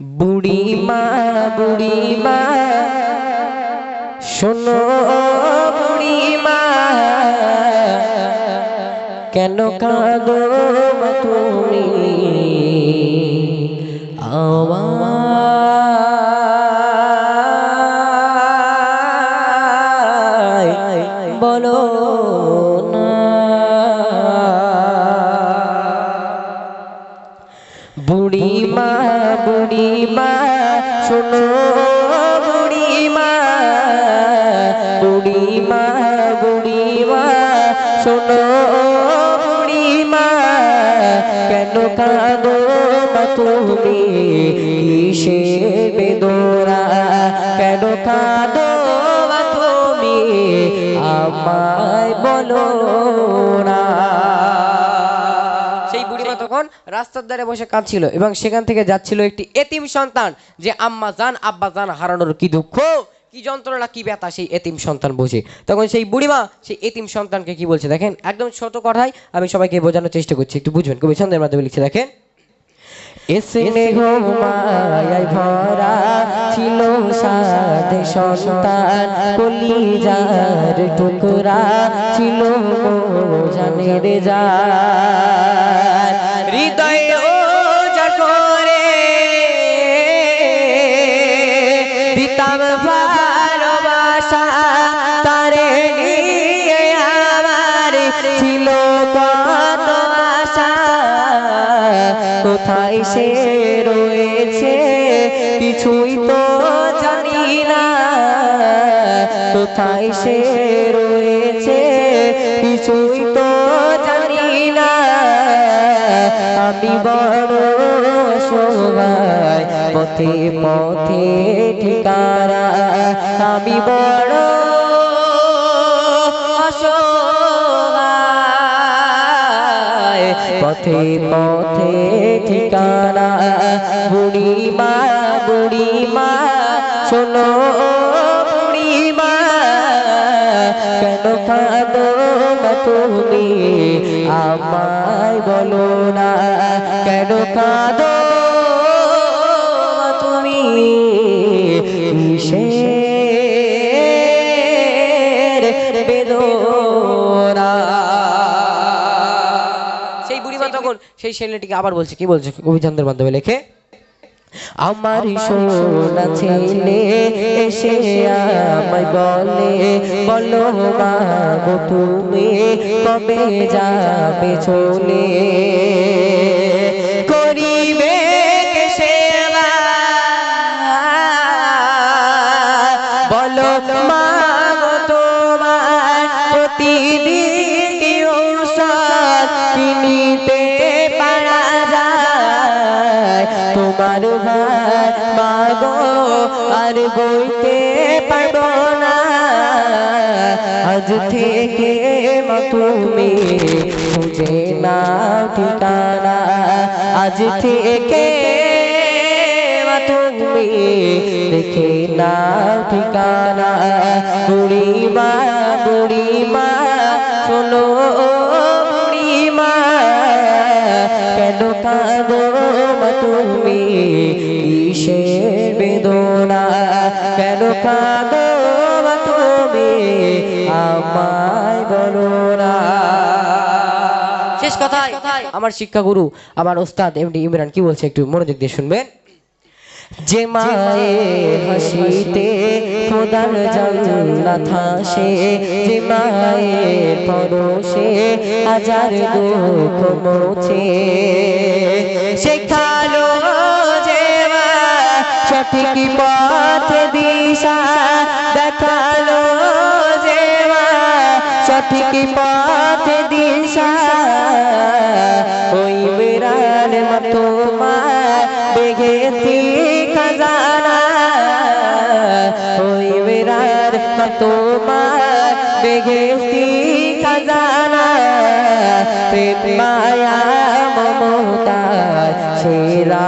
বুড়ি মা বুড়ি মা শোনো বুড়ি মা কেন কাঁদো তুমি? আমায় বলো না। শোনো বুড়ি মা বুড়ি মা বুড়ি মা শোনো বুড়ি মা কেন কাঁদো তুমি? কিসে বেদোরা কেন কাঁদো তুমি? আমায় বলো না। বুড়িমা তখন রাস্তার ধারে বসে কাঁদছিল এবং সেখান থেকে যাচ্ছিল একটি এতিম সন্তান যে আম্মা জান আব্বা জান হারানোর কি দুঃখ কি যন্ত্রণা কি ব্যথা সেই এতিম সন্তান বোঝে। তখন সেই বুড়িমা সেই এতিম সন্তানকে কি বলছে দেখেন একদম ছোট কথায় আমি সবাইকে বোঝানোর চেষ্টা করছি একটু বুঝবেন কবি ছন্দের মাধ্যমে লিখছে দেখেন। ভরা ছিল সাদে সন্তান কলিজার টুকরা ছিল জানের যা হৃদয় ও করে দিতাম ভালোবাসা তারে নিয়ে আমার ছিল কত আশা। কোথায় সে রয়েছে কিছুই তো জানি না। কোথায় সে রয়েছে কিছুই পথে পথে ঠিকারা। আমি বড় পথে পথে ঠিকানা বুড়ি মা বুড়ি মা শোনো বুড়ি মা কেন না তুমি? আমায় বলো না, কেন কাঁদো তখন সেই ছেলেটিকে আবার বলছে কি বলছে কবিচন্দ্রের মাধ্যমে লেখে? আমার সোনা ছেলে এসে আমায় বলে বলো গো তুমি কবে যাবে চলে? করিবে বলো মা তোমার প্রতিদিন ভাই মাগো আর বইতে পারব না। আজ থেকে তুমি খুঁজে না ঠিকানা। আজ থেকে তুমি দেখে না ঠিকানা। বুড়ি মা বুড়ি মা তুমি কিসের বেদনা? কেন তুমি? আমায় বলো না। শেষ আমার শিক্ষাগুরু, আমার ওস্তাদ এমডি ইমরান কি বলছে একটু মনোযোগ দিয়ে শুনবেন? যে মায়ের হাসিতে খোদার জান্নাত হাসে যে মায়ের পরশে হাজার দুঃখ মোছে সঠিক পথ দিশা দেখালো যে মা সঠিক পথ দিশা ওই বিরাট মতো মা বেগেতি খাজানা ওই বিরাট মতো মা বেগেতি খাজানা প্রেম মায়া মমতা সেরা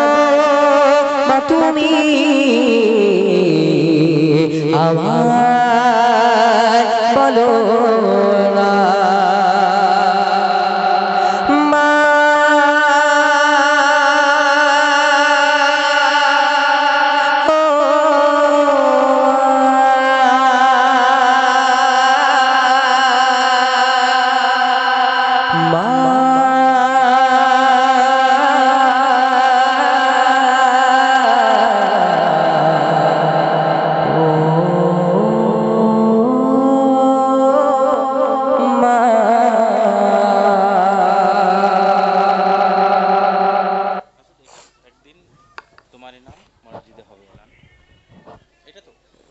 মা তুমি আমার